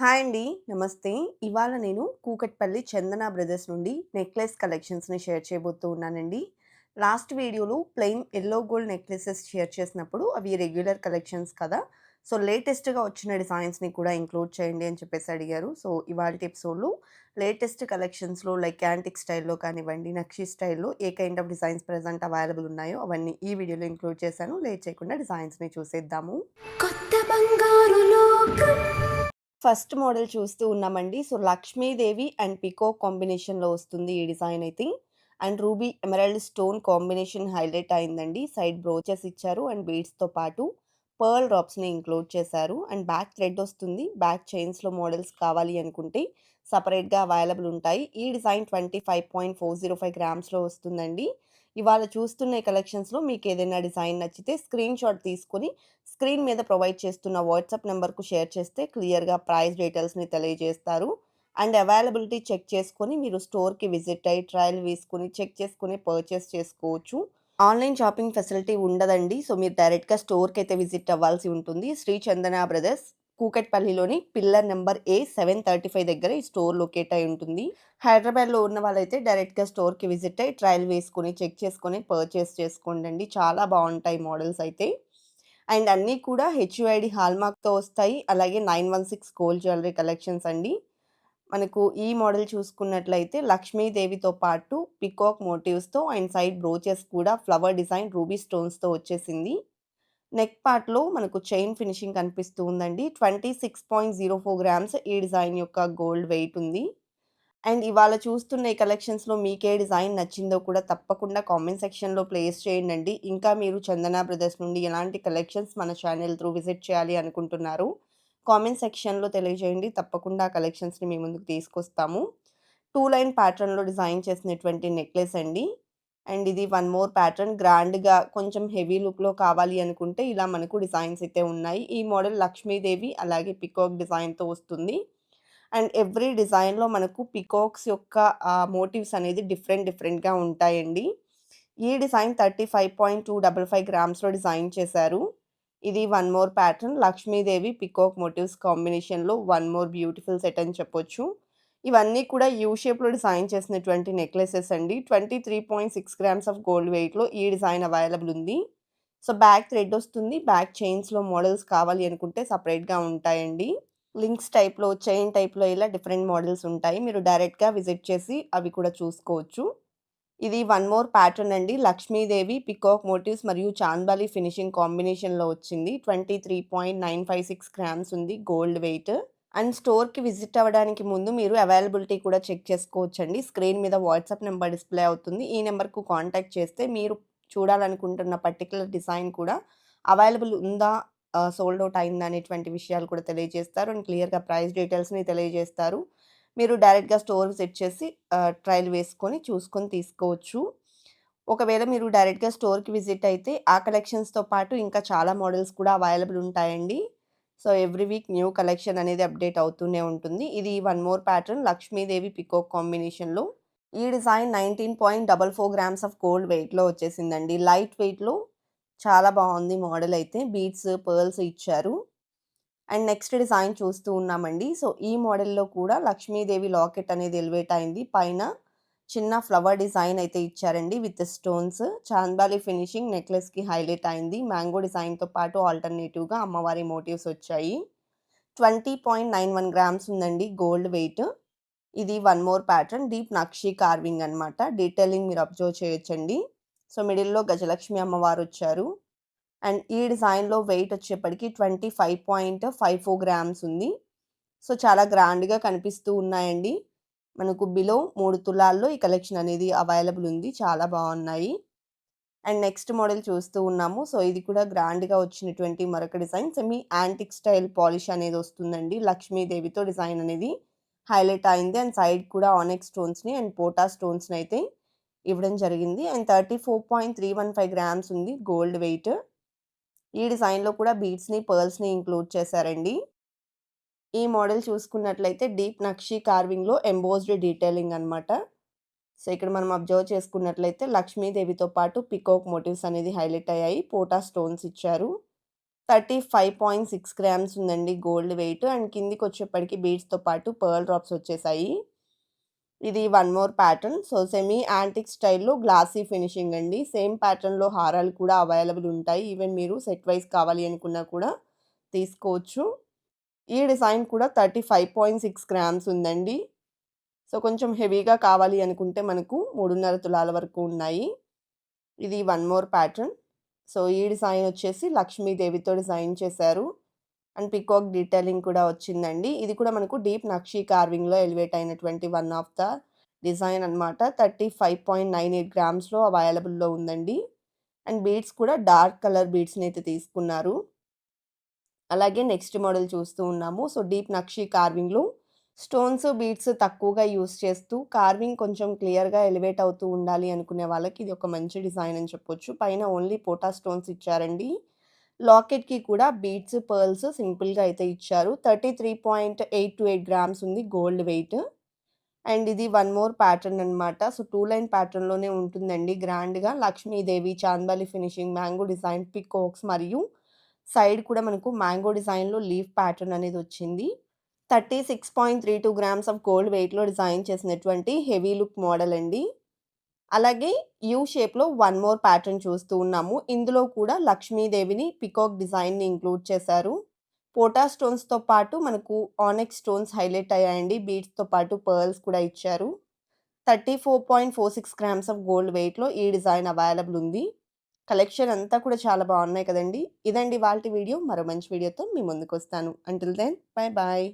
Hi అండి. నమస్తే. ఇవాళ నేను కూకట్పల్లి చందన బ్రదర్స్ నుండి నెక్లెస్ కలెక్షన్స్‌ని షేర్ చేయబోతూ ఉన్నానండి. లాస్ట్ వీడియోలో plain yellow gold necklaces share చేసినప్పుడు అవి రెగ్యులర్ కలెక్షన్స్ కదా! సో, లేటెస్ట్‌గా వచ్చిన డిజైన్స్‌ని కూడా ఇంక్లూడ్ చేయండి అని చెప్పేసి అడిగారు. సో, ఇవాళ ఎపిసోడ్‌లో లేటెస్ట్ కలెక్షన్స్‌లో లైక్ యాంటిక్ స్టైల్‌లో కానివ్వండి, నక్షి స్టైల్‌లో ఏ kind of designs present available ఉన్నాయో అవన్నీ ఈ వీడియోలో ఇంక్లూడ్ చేశాను. లేట్ చేయకుండా డిజైన్స్‌ని చూసేద్దాము. కొత్త బంగారు లోకం ఫస్ట్ మోడల్ చూస్తూ ఉన్నామండి. సో, లక్ష్మీదేవి అండ్ పికో కాంబినేషన్‌లో వస్తుంది ఈ డిజైన్ అయితే. And ruby emerald stone combination highlight అయిందండి. సైడ్ బ్రోచెస్ ఇచ్చారు అండ్ బీడ్స్‌తో పాటు పర్ల్ డ్రాప్స్‌ని ఇంక్లూడ్ చేశారు. అండ్ బ్యాక్ థ్రెడ్ వస్తుంది. బ్యాక్ చైన్స్‌లో మోడల్స్ కావాలి అనుకుంటే సపరేట్గా అవైలబుల్ ఉంటాయి. ఈ డిజైన్ 25.405 గ్రామ్స్‌లో వస్తుందండి. ఇవాళ చూస్తున్న కలెక్షన్స్లో మీకు ఏదైనా డిజైన్ నచ్చితే స్క్రీన్ షాట్ తీసుకొని స్క్రీన్ మీద ప్రొవైడ్ చేస్తున్న వాట్సాప్ నెంబర్కు షేర్ చేస్తే క్లియర్‌గా ప్రైస్ డీటెయిల్స్‌ని తెలియజేస్తారు. అండ్ అవైలబిలిటీ చెక్ చేసుకొని మీరు స్టోర్‌కి విజిట్ అయ్యి ట్రయల్ వేసుకొని చెక్ చేసుకుని పర్చేస్ చేసుకోవచ్చు. ఆన్‌లైన్ షాపింగ్ ఫెసిలిటీ ఉండదండి. సో, మీరు డైరెక్ట్‌గా స్టోర్కి అయితే విజిట్ అవ్వాల్సి ఉంటుంది. శ్రీ చందన బ్రదర్స్ కూకట్పల్లిలోని పిల్లర్ నెంబర్ ఏ 735 దగ్గర ఈ స్టోర్ లొకేట్ అయి ఉంటుంది. హైదరాబాద్‌లో ఉన్న వాళ్ళైతే డైరెక్ట్‌గా స్టోర్‌కి విజిట్ అయ్యి ట్రయల్ వేసుకొని చెక్ చేసుకొని పర్చేస్ చేసుకోండి చాలా బాగుంటాయి మోడల్స్ అయితే. అండ్ అన్నీ కూడా హెచ్యుఐడి హాల్‌మార్క్‌తో వస్తాయి. అలాగే 916 గోల్డ్ జ్యువెలరీ కలెక్షన్స్ అండి. మనకు ఈ మోడల్ చూసుకున్నట్లయితే లక్ష్మీదేవితో పాటు పీకాక్ మోటివ్స్‌తో అండ్ సైడ్ బ్రోచెస్ కూడా ఫ్లవర్ డిజైన్ రూబీ స్టోన్స్‌తో వచ్చేసింది. నెక్ పార్ట్‌లో మనకు చైన్ ఫినిషింగ్ కనిపిస్తూ ఉందండి. 26.04 గ్రామ్స్ ఈ డిజైన్ యొక్క గోల్డ్ వెయిట్ ఉంది. అండ్ ఇవాళ చూస్తున్న ఈ కలెక్షన్స్‌లో మీకే డిజైన్ నచ్చిందో కూడా తప్పకుండా కామెంట్ సెక్షన్‌లో ప్లేస్ చేయండండి. ఇంకా మీరు చందన బ్రదర్స్ నుండి ఎలాంటి కలెక్షన్స్ మన ఛానెల్ త్రూ విజిట్ చేయాలి అనుకుంటున్నారు కామెంట్ సెక్షన్‌లో తెలియజేయండి. తప్పకుండా ఆ కలెక్షన్స్‌ని మీ ముందుకు తీసుకొస్తాము. టూ లైన్ ప్యాటర్న్‌లో డిజైన్ చేసినటువంటి నెక్లెస్ అండి. అండ్ ఇది వన్ మోర్ ప్యాటర్న్ గ్రాండ్‌గా కొంచెం హెవీ లుక్‌లో కావాలి అనుకుంటే ఇలా మనకు డిజైన్స్ అయితే ఉన్నాయి. ఈ మోడల్ లక్ష్మీదేవి అలాగే పీకాక్ డిజైన్‌తో వస్తుంది. అండ్ ఎవ్రీ డిజైన్‌లో మనకు పీకాక్స్ యొక్క మోటివ్స్ అనేది డిఫరెంట్ డిఫరెంట్‌గా ఉంటాయండి. ఈ డిజైన్ 35.255 గ్రామ్స్‌లో డిజైన్ చేశారు. ఇది one more pattern Lakshmidevi peacock motifs కాంబినేషన్‌లో వన్ మోర్ బ్యూటిఫుల్ సెట్ అని చెప్పొచ్చు. ఇవన్నీ కూడా యూ షేప్‌లో డిజైన్ చేసినటువంటి నెక్లెసెస్ అండి. 23.6 గ్రామ్స్ ఆఫ్ గోల్డ్ వెయిట్‌లో ఈ డిజైన్ అవైలబుల్ ఉంది. సో, బ్యాక్ థ్రెడ్ వస్తుంది. బ్యాక్ చైన్స్‌లో మోడల్స్ కావాలి అనుకుంటే సపరేట్గా ఉంటాయండి. లింక్స్ టైప్‌లో, చైన్ టైప్‌లో ఇలా డిఫరెంట్ మోడల్స్ ఉంటాయి. మీరు డైరెక్ట్‌గా విజిట్ చేసి అవి కూడా చూసుకోవచ్చు. ఇది వన్ మోర్ ప్యాటర్న్ అండి. లక్ష్మీదేవి పీకాక్ మోటివ్స్ మరియు చాంద్బాలి ఫినిషింగ్ కాంబినేషన్‌లో వచ్చింది. 23.956 గ్రామ్స్ ఉంది గోల్డ్ వెయిట్. అండ్ స్టోర్‌కి విజిట్ అవ్వడానికి ముందు మీరు అవైలబిలిటీ కూడా చెక్ చేసుకోవచ్చండి. స్క్రీన్ మీద వాట్సాప్ నెంబర్ డిస్‌ప్లే అవుతుంది. ఈ నెంబర్కు కాంటాక్ట్ చేస్తే మీరు చూడాలనుకుంటున్న పర్టికులర్ డిజైన్ కూడా అవైలబుల్ ఉందా? సోల్డ్ అవుట్ అయిందా? అనేటువంటి విషయాలు కూడా తెలియజేస్తారు. అండ్ క్లియర్‌గా ప్రైస్ డీటెయిల్స్‌ని తెలియజేస్తారు. మీరు డైరెక్ట్‌గా స్టోర్ విజిట్ చేసి ట్రయల్ వేసుకొని చూసుకొని తీసుకోవచ్చు. ఒకవేళ మీరు డైరెక్ట్‌గా స్టోర్‌కి విజిట్ అయితే ఆ కలెక్షన్స్‌తో పాటు ఇంకా చాలా మోడల్స్ కూడా అవైలబుల్ ఉంటాయండి. So, every week new collection అనేది అప్డేట్ అవుతూనే ఉంటుంది. ఇది one more pattern Lakshmidevi peacock కాంబినేషన్‌లో ఈ డిజైన్ 19.44 గ్రామ్స్ ఆఫ్ గోల్డ్ వెయిట్‌లో వచ్చేసిందండి. లైట్ వెయిట్‌లో చాలా బాగుంది మోడల్ అయితే. బీట్స్ పర్ల్స్ ఇచ్చారు. అండ్ నెక్స్ట్ డిజైన్ చూస్తూ ఉన్నామండి. సో, ఈ మోడల్‌లో కూడా లక్ష్మీదేవి లాకెట్ అనేది ఎలివేట్ అయింది. పైన చిన్న ఫ్లవర్ డిజైన్ అయితే ఇచ్చారండి విత్ స్టోన్స్. చాంద్బాలి ఫినిషింగ్ నెక్లెస్‌కి హైలైట్ అయింది. మ్యాంగో డిజైన్‌తో పాటు ఆల్టర్‌నేటివ్‌గా అమ్మవారి మోటివ్స్ వచ్చాయి. 20.91 గ్రామ్స్ ఉందండి గోల్డ్ వెయిట్. ఇది one more pattern deep nakshi carving అన్నమాట. డీటెయిలింగ్ మీరు అబ్జర్వ్ చేయొచ్చండి. సో, మిడిల్‌లో గజలక్ష్మి అమ్మవారు వచ్చారు. అండ్ ఈ డిజైన్‌లో వెయిట్ వచ్చేప్పటికి 25.54 గ్రామ్స్ ఉంది. సో, చాలా గ్రాండ్‌గా కనిపిస్తూ ఉన్నాయండి. మనకు బిలో మూడు తులాల్లో ఈ కలెక్షన్ అనేది అవైలబుల్ ఉంది. చాలా బాగున్నాయి అండ్ నెక్స్ట్ మోడల్ చూస్తూ ఉన్నాము. సో, ఇది కూడా గ్రాండ్‌గా వచ్చినటువంటి మరొక design semi antique style polish అనేది వస్తుందండి. లక్ష్మీదేవితో డిజైన్ అనేది హైలైట్ అయింది. అండ్ సైడ్ కూడా ఆనెక్స్ స్టోన్స్‌ని అండ్ పోటా స్టోన్స్‌ని అయితే ఇవ్వడం జరిగింది. అండ్ 34.315 గ్రామ్స్ ఉంది గోల్డ్ వెయిట్. ఈ డిజైన్‌లో కూడా బీడ్స్‌ని, పర్ల్స్‌ని ఇంక్లూడ్ చేశారండి. ఈ మోడల్ చూసుకున్నట్లయితే డీప్ నక్షి కార్వింగ్‌లో ఎంబోస్డ్ డీటెయిలింగ్ అనమాట సో, ఇక్కడ మనం అబ్జర్వ్ చేసుకున్నట్లయితే లక్ష్మీదేవితో పాటు పీకాక్ మోటివ్స్ అనేది హైలైట్ అయ్యాయి. పోటా స్టోన్స్ ఇచ్చారు. 35.6 గ్రామ్స్ ఉందండి గోల్డ్ వెయిట్. అండ్ కిందికొచ్చేప్పటికి బీడ్స్‌తో పాటు పర్ల్ డ్రాప్స్ వచ్చేసాయి. ఇది one more pattern. So, semi antique స్టైల్‌లో గ్లాసీ ఫినిషింగ్ అండి. సేమ్ ప్యాటర్న్‌లో హారాలు కూడా అవైలబుల్ ఉంటాయి. ఈవెన్ మీరు సెట్ వైజ్ కావాలి అనుకున్నా కూడా తీసుకోవచ్చు. ఈ డిజైన్ కూడా 35.6 గ్రామ్స్ ఉందండి. సో, కొంచెం హెవీగా కావాలి అనుకుంటే మనకు 3.5 తులాల వరకు ఉన్నాయి. ఇది వన్ మోర్ ప్యాటర్న్. సో, ఈ డిజైన్ వచ్చేసి లక్ష్మీదేవితో డిజైన్ చేశారు. అండ్ పీకాక్ డీటెయిలింగ్ కూడా వచ్చిందండి. ఇది కూడా మనకు డీప్ నక్షి కార్వింగ్‌లో ఎలివేట్ అయినటువంటి వన్ ఆఫ్ ద డిజైన్ అన్నమాట. 35.98 గ్రామ్స్‌లో అవైలబుల్‌లో ఉందండి. అండ్ బీడ్స్ కూడా డార్క్ కలర్ బీడ్స్‌నైతే తీసుకున్నారు. అలాగే నెక్స్ట్ మోడల్ చూస్తూ ఉన్నాము. సో, డీప్ నక్షి కార్వింగ్‌లో స్టోన్స్, బీడ్స్ తక్కువగా యూజ్ చేస్తూ కార్వింగ్ కొంచెం క్లియర్‌గా ఎలివేట్ అవుతూ ఉండాలి అనుకునే వాళ్ళకి ఇది ఒక మంచి డిజైన్ అని చెప్పొచ్చు. పైన ఓన్లీ పోటా స్టోన్స్ ఇచ్చారండి. లాకెట్‌కి కూడా బీడ్స్, పర్ల్స్ సింపుల్‌గా అయితే ఇచ్చారు. 33.828 గ్రామ్స్ ఉంది గోల్డ్ వెయిట్. అండ్ ఇది వన్ మోర్ ప్యాటర్న్ అన్నమాట. సో, టూ లైన్ ప్యాటర్న్‌లోనే ఉంటుందండి గ్రాండ్‌గా Lakshmidevi, chandbali finishing, mango design, peacocks మరియు సైడ్ కూడా మనకు మ్యాంగో డిజైన్‌లో లీఫ్ ప్యాటర్న్ అనేది వచ్చింది. 36.32 గ్రామ్స్ ఆఫ్ గోల్డ్ వెయిట్‌లో డిజైన్ చేసినటువంటి హెవీ లుక్ మోడల్ అండి. అలాగే యూ షేప్‌లో వన్ మోర్ ప్యాటర్న్ చూస్తూ ఉన్నాము. ఇందులో కూడా లక్ష్మీదేవిని పీకాక్ డిజైన్‌ని ఇంక్లూడ్ చేశారు. పోటా స్టోన్స్‌తో పాటు మనకు ఆనెక్ స్టోన్స్ హైలైట్ అయ్యాయండి. బీట్స్తో పాటు పర్ల్స్ కూడా ఇచ్చారు. 34.46 గ్రామ్స్ ఆఫ్ గోల్డ్ వెయిట్‌లో ఈ డిజైన్ అవైలబుల్ ఉంది. కలెక్షన్ అంతా కూడా చాలా బాగున్నాయి కదండీ! ఇదండి వాళ్ళ వీడియో. మరో మంచి వీడియోతో మీ ముందుకొస్తాను. Until then bye bye